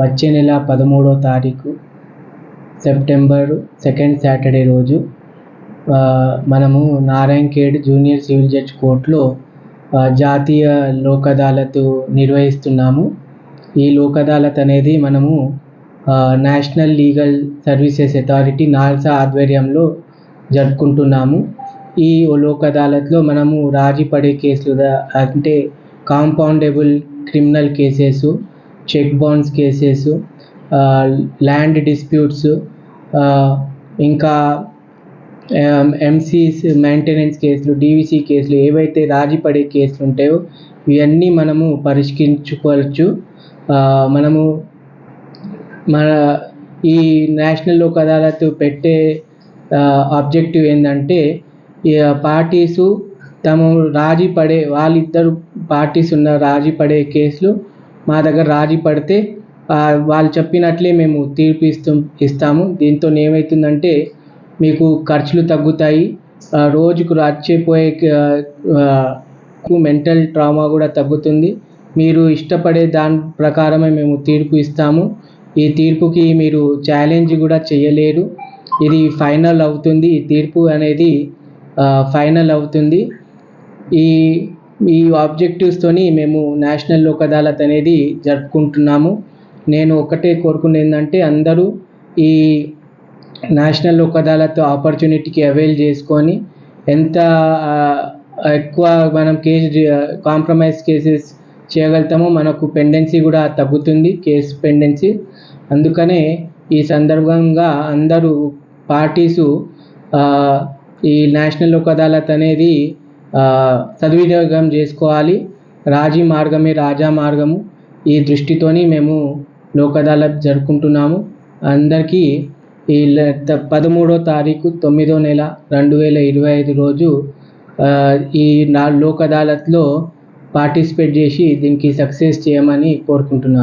వచ్చే నెల పదమూడో తారీఖు సెప్టెంబర్ సెకండ్ సాటర్డే రోజు మనము నారాయణఖేడ్ జూనియర్ సివిల్ జడ్జ్ కోర్టులో జాతీయ లోక్ అదాలత్ నిర్వహిస్తున్నాము. ఈ లోక్ అదాలత్ అనేది మనము national legal services authority NALSA ఆధ్వర్యంలో జరుపుకుంటున్నాము. ఈ లోక్ అదాలత్లో మనము రాజీ పడే కేసులు అంటే compoundable criminal cases cheque bounce cases land disputes ఇంకా ఎంసీస్ మెయింటెనెన్స్ కేసులు డీవీసీ కేసులు ఏవైతే రాజీ పడే కేసులు ఉంటాయో ఇవన్నీ మనము పరిష్కరించుకోవచ్చు. మనము మన ఈ నేషనల్ లోక్ అదాలత్ పెట్టే ఆబ్జెక్టివ్ ఏంటంటే పార్టీసు తము రాజీ పడే వాళ్ళిద్దరు పార్టీస్ ఉన్న రాజీ పడే కేసులు మా దగ్గర రాజీ పడితే వాళ్ళు చెప్పినట్లే మేము తీర్పు ఇస్తాం ఇస్తాము. దీంతో ఏమవుతుందంటే మీకు ఖర్చులు తగ్గుతాయి. రోజుకు రచ్చిపోయే మెంటల్ ట్రామా కూడా తగ్గుతుంది. మీరు ఇష్టపడే దాని ప్రకారమే మేము తీర్పు ఇస్తాము. ఈ తీర్పుకి మీరు ఛాలెంజ్ కూడా చేయలేరు. ఇది ఫైనల్ అవుతుంది. ఈ తీర్పు అనేది ఫైనల్ అవుతుంది. ఈ ఈ ఆబ్జెక్టివ్స్తోని మేము నేషనల్ లోక్ అదాలత్ అనేది జరుపుకుంటున్నాము. నేను ఒకటే కోరుకునేది ఏంటంటే అందరూ ఈ నేషనల్ లోక్ అదాలత్ ఆపర్చునిటీకి అవైల్ చేసుకొని ఎంత ఎక్కువ మనం కేస్ కాంప్రమైజ్ కేసెస్ చేయగలుగుతామో మనకు పెండెన్సీ కూడా తగ్గుతుంది కేస్ పెండెన్సీ అందుకనే ఈ సందర్భంగా అందరూ పార్టీసు ఈ నేషనల్ లోక్ అదాలత్ అనేది సద్వినియోగం చేసుకోవాలి. రాజీ మార్గమే రాజా మార్గము. ఈ దృష్టితోని మేము లోకదాల జరుపుకుంటున్నాము. అందరికీ ఈ పదమూడో తారీఖు తొమ్మిదో నెల రెండు వేల ఇరవై ఐదు రోజు ఈ నా లోక్ అదాలత్లో పార్టిసిపేట్ చేసి దీనికి సక్సెస్ చేయమని కోరుకుంటున్నాను.